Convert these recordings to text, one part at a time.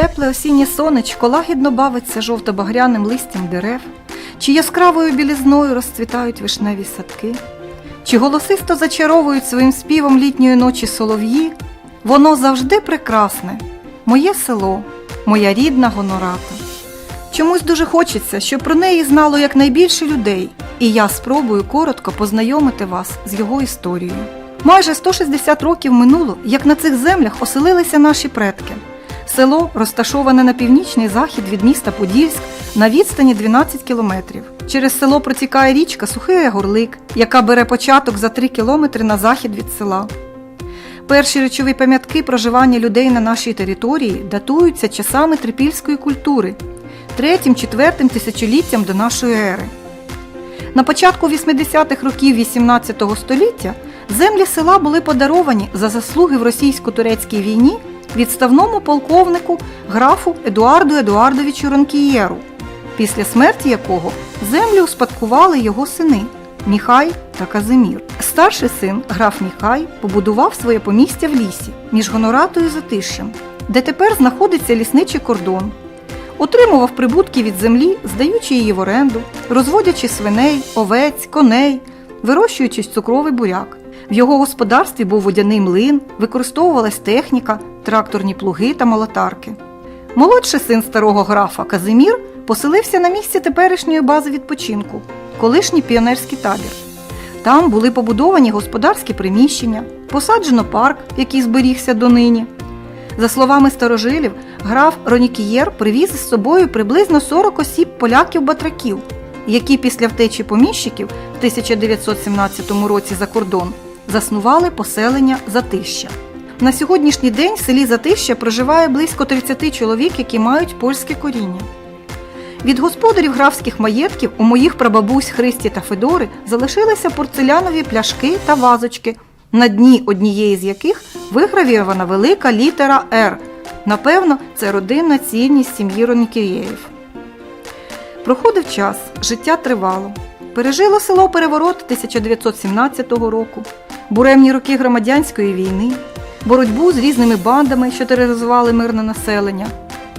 тепле осіннє сонечко лагідно бавиться жовто-багряним листям дерев, чи яскравою білізною розцвітають вишневі садки, чи голосисто зачаровують своїм співом літньої ночі солов'ї, воно завжди прекрасне, моє село, моя рідна гонората. Чомусь дуже хочеться, щоб про неї знало якнайбільше людей, і я спробую коротко познайомити вас з його історією. Майже 160 років минуло, як на цих землях оселилися наші предки. Село розташоване на північний захід від міста Подільськ на відстані 12 кілометрів. Через село протікає річка Сухий Ягорлик, яка бере початок за 3 кілометри на захід від села. Перші речові пам'ятки проживання людей на нашій території датуються часами трипільської культури, третім-четвертим тисячоліттям до нашої ери. На початку 80-х років 18 століття землі села були подаровані за заслуги в російсько-турецькій війні відставному полковнику графу Едуарду Едуардовичу Ронкієру, після смерті якого землі успадкували його сини Міхай та Казимір. Старший син, граф Міхай, побудував своє помістя в лісі між Гоноратою і Затишшем, де тепер знаходиться лісничий кордон. Отримував прибутки від землі, здаючи її в оренду, розводячи свиней, овець, коней, вирощуючи цукровий буряк. В його господарстві був водяний млин, використовувалась техніка, тракторні плуги та молотарки. Молодший син старого графа Казимір поселився на місці теперішньої бази відпочинку, колишній піонерський табір. Там були побудовані господарські приміщення, посаджено парк, який зберігся донині. За словами старожилів, граф Ронікієр привіз із собою приблизно 40 осіб поляків-батраків, які після втечі поміщиків в 1917 році за кордон заснували поселення Затища. На сьогоднішній день в селі Затища проживає близько 30 чоловік, які мають польське коріння. Від господарів графських маєтків у моїх прабабусь Христі та Федори залишилися порцелянові пляшки та вазочки, на дні однієї з яких вигравірована велика літера Р. Напевно, це родинна цінність сім'ї Ронікірєєв. Проходив час, життя тривало. Пережило село переворот 1917 року, буремні роки громадянської війни, боротьбу з різними бандами, що тероризували мирне населення,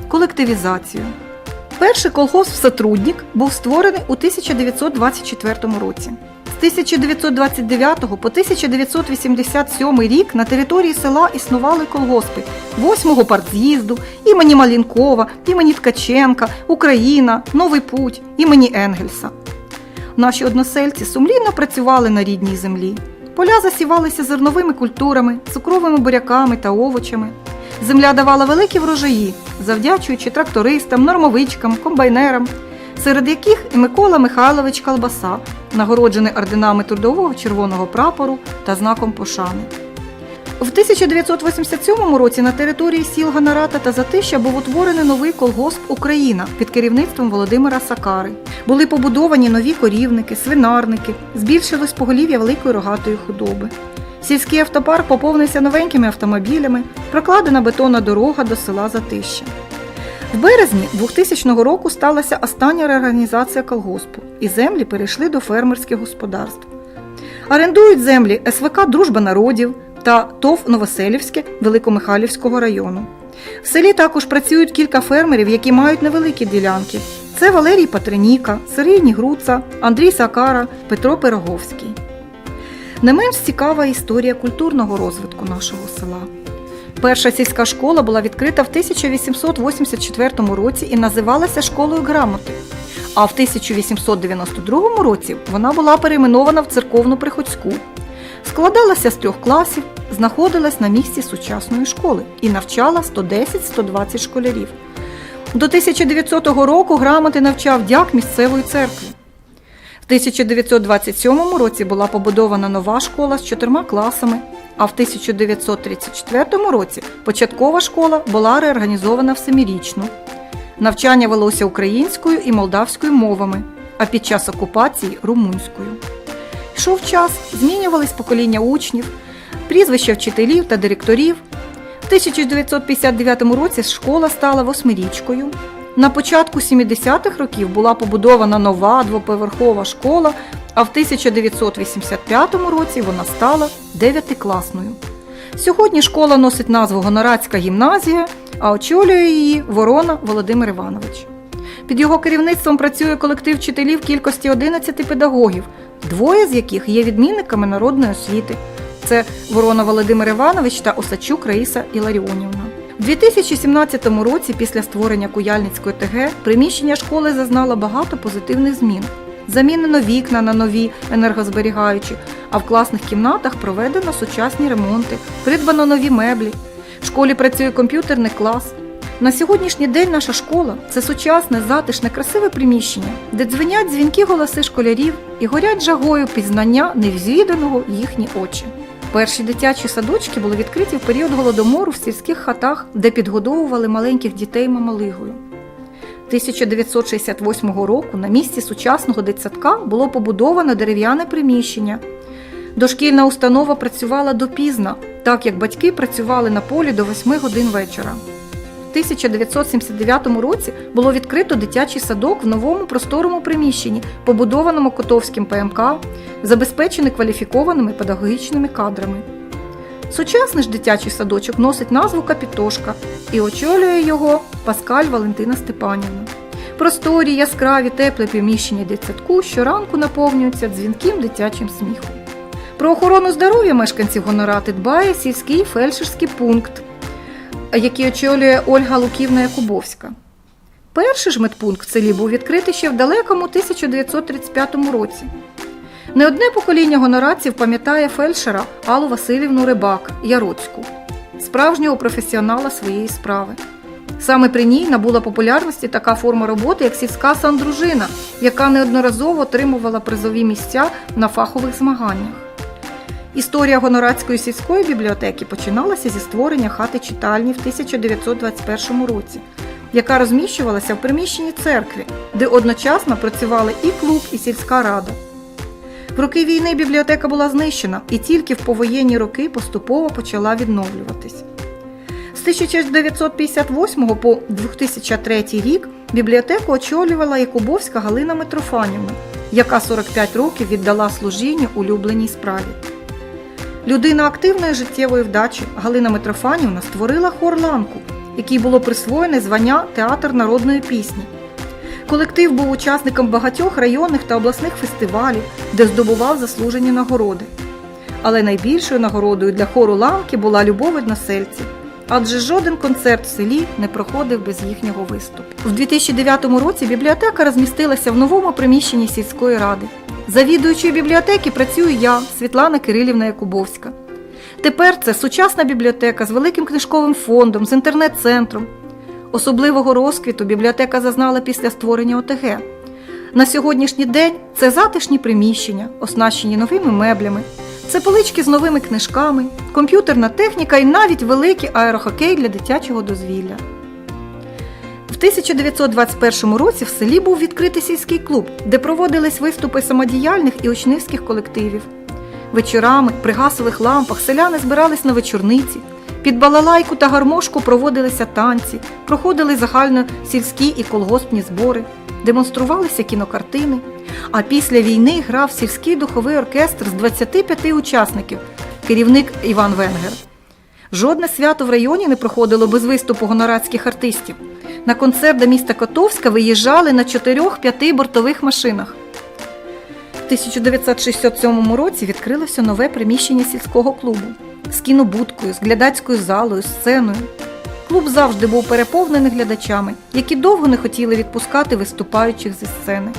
колективізацію. Перший колгосп «Сотрудник» був створений у 1924 році. З 1929 по 1987 рік на території села існували колгоспи 8-го партз'їзду, імені Малінкова, імені Ткаченка, Україна, Новий Путь, імені Енгельса. Наші односельці сумлінно працювали на рідній землі. Поля засівалися зерновими культурами, цукровими буряками та овочами. Земля давала великі врожаї, завдячуючи трактористам, нормовичкам, комбайнерам, серед яких і Микола Михайлович Калбаса, нагороджений орденами трудового червоного прапору та знаком пошани. В 1987 році на території сіл Ганарата та Затища був утворений новий колгосп Україна під керівництвом Володимира Сакари. Були побудовані нові корівники, свинарники, збільшилось поголів'я великої рогатої худоби. Сільський автопарк поповнився новенькими автомобілями, прокладена бетонна дорога до села Затища. В березні 2000 року сталася остання реорганізація колгоспу, і землі перейшли до фермерських господарств. Орендують землі СВК Дружба народів та ТОВ Новоселівське Великомихайлівського району. В селі також працюють кілька фермерів, які мають невеликі ділянки. Це Валерій Патриніка, Сергій Нігруца, Андрій Сакара, Петро Пироговський. Не менш цікава історія культурного розвитку нашого села. Перша сільська школа була відкрита в 1884 році і називалася школою грамоти. А в 1892 році вона була перейменована в церковну приходську. Складалася з трьох класів, знаходилась на місці сучасної школи і навчала 110-120 школярів. До 1900 року грамоти навчав дяк місцевої церкви. В 1927 році була побудована нова школа з чотирма класами, а в 1934 році початкова школа була реорганізована в. Навчання велося українською і молдавською мовами, а під час окупації румунською. Йшов час, змінювались покоління учнів, прізвища вчителів та директорів. В 1959 році школа стала восьмирічкою. На початку 70-х років була побудована нова двоповерхова школа, а в 1985 році вона стала дев'ятикласною. Сьогодні школа носить назву Гонорадська гімназія, а очолює її Ворона Володимир Іванович. Під його керівництвом працює колектив вчителів кількості 11 педагогів, двоє з яких є відмінниками народної освіти. Це Ворона Володимир Іванович та Осачук Раїса Іларіонівна. У 2017 році, після створення Куяльницької ТГ, приміщення школи зазнало багато позитивних змін. Замінено вікна на нові енергозберігаючі, а в класних кімнатах проведено сучасні ремонти, придбано нові меблі. В школі працює комп'ютерний клас. На сьогоднішній день наша школа це сучасне, затишне, красиве приміщення, де дзвенять дзвінки голоси школярів і горять жагою пізнання невзвіданого їхні очі. Перші дитячі садочки були відкриті в період голодомору в сільських хатах, де підгодовували маленьких дітей мамалигою. 1968 року на місці сучасного дитсадка було побудовано дерев'яне приміщення. Дошкільна установа працювала допізна, так як батьки працювали на полі до 8 годин вечора. В 1979 році було відкрито дитячий садок в новому просторому приміщенні, побудованому Котовським ПМК, забезпечений кваліфікованими педагогічними кадрами. Сучасний ж дитячий садочок носить назву Капітошка і очолює його Паскаль Валентина Степанівна. Просторі, яскраві, теплі приміщення дитсадку щоранку наповнюються дзвінким дитячим сміхом. Про охорону здоров'я мешканців Гонорати дбає сільський фельдшерський пункт, який очолює Ольга Луківна Якубовська. Перший ж медпункт в селі був відкритий ще в далекому 1935 році. Не одне покоління гонорадців пам'ятає фельдшера Аллу Васильівну Рибак Яроцьку, справжнього професіонала своєї справи. Саме при ній набула популярності така форма роботи, як сільська сандружина, яка неодноразово отримувала призові місця на фахових змаганнях. Історія Гонорадської сільської бібліотеки починалася зі створення хати читальні в 1921 році, яка розміщувалася в приміщенні церкви, де одночасно працювали і клуб, і сільська рада. В роки війни бібліотека була знищена і тільки в повоєнні роки поступово почала відновлюватись. З 1958 по 2003 рік бібліотеку очолювала Якубовська Галина Митрофанівна, яка 45 років віддала служінню улюбленій справі. Людина активної життєвої вдачі Галина Митрофанівна створила хор ланку, якій було присвоєне звання Театр народної пісні. Колектив був учасником багатьох районних та обласних фестивалів, де здобував заслужені нагороди. Але найбільшою нагородою для хору ланки була любов односельців, адже жоден концерт в селі не проходив без їхнього виступу. В 2009 році бібліотека розмістилася в новому приміщенні сільської ради. Завідуючою бібліотеки працюю я, Світлана Кирилівна Якубовська. Тепер це сучасна бібліотека з великим книжковим фондом, з інтернет-центром. Особливого розквіту бібліотека зазнала після створення ОТГ. На сьогоднішній день це затишні приміщення, оснащені новими меблями, це полички з новими книжками, комп'ютерна техніка і навіть великий аерохокей для дитячого дозвілля. В 1921 році в селі був відкритий сільський клуб, де проводились виступи самодіяльних і учнівських колективів. Вечорами при гасових лампах селяни збирались на вечорниці. Під балалайку та гармошку проводилися танці, проходили загальносільські і колгоспні збори, демонструвалися кінокартини. А після війни грав сільський духовий оркестр з 25 учасників, керівник Іван Венгер. Жодне свято в районі не проходило без виступу гонорадських артистів. На концерт до міста Котовська виїжджали на 4-5 бортових машинах. В 1967 році відкрилося нове приміщення сільського клубу з кінобудкою, з глядацькою залою, сценою. Клуб завжди був переповнений глядачами, які довго не хотіли відпускати виступаючих зі сцени.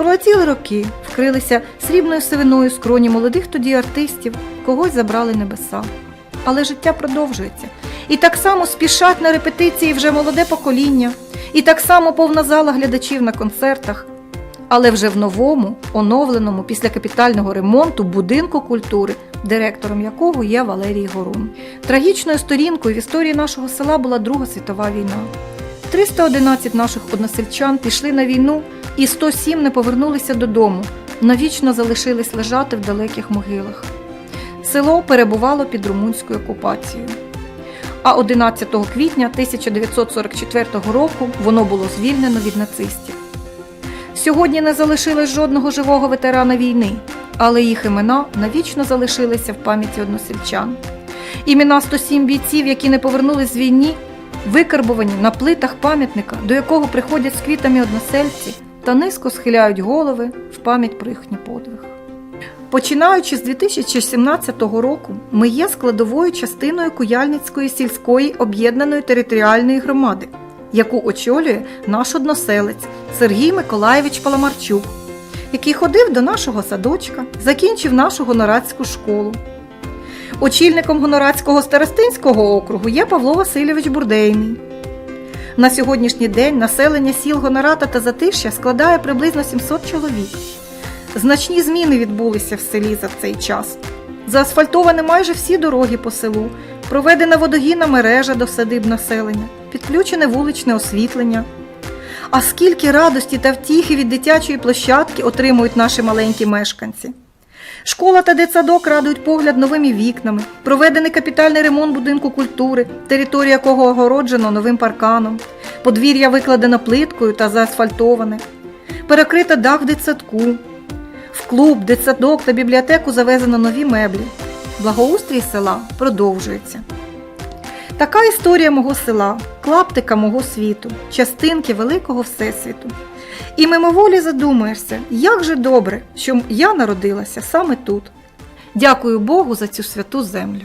Пролетіли роки, вкрилися срібною сивиною скроні молодих тоді артистів, когось забрали небеса. Але життя продовжується. І так само спішать на репетиції вже молоде покоління, і так само повна зала глядачів на концертах. Але вже в новому, оновленому після капітального ремонту будинку культури, директором якого є Валерій Горун. Трагічною сторінкою в історії нашого села була Друга світова війна. 311 наших односельчан пішли на війну, і 107 не повернулися додому, навічно залишились лежати в далеких могилах. Село перебувало під румунською окупацією. А 11 квітня 1944 року воно було звільнено від нацистів. Сьогодні не залишилось жодного живого ветерана війни, але їх імена навічно залишилися в пам'яті односельчан. Імена 107 бійців, які не повернулись з війні, викарбовані на плитах пам'ятника, до якого приходять з квітами односельці та низько схиляють голови в пам'ять про їхній подвиг. Починаючи з 2017 року, ми є складовою частиною Куяльницької сільської об'єднаної територіальної громади, яку очолює наш односелець Сергій Миколаєвич Паламарчук, який ходив до нашого садочка, закінчив нашу гонорадську школу. Очільником Гонорадського старостинського округу є Павло Васильович Бурдейний. На сьогоднішній день населення сіл Гонората та Затишя складає приблизно 700 чоловік. Значні зміни відбулися в селі за цей час. Заасфальтовані майже всі дороги по селу, проведена водогінна мережа до садиб населення, підключене вуличне освітлення. А скільки радості та втіхи від дитячої площадки отримують наші маленькі мешканці. Школа та дитсадок радують погляд новими вікнами, проведений капітальний ремонт будинку культури, територія якого огороджено новим парканом, подвір'я викладено плиткою та заасфальтоване, перекрита дах в дитсадку, в клуб, дитсадок та бібліотеку завезено нові меблі. Благоустрій села продовжується. Така історія мого села, клаптика мого світу, частинки великого всесвіту. І мимоволі задумаєшся, як же добре, що я народилася саме тут. Дякую Богу за цю святу землю.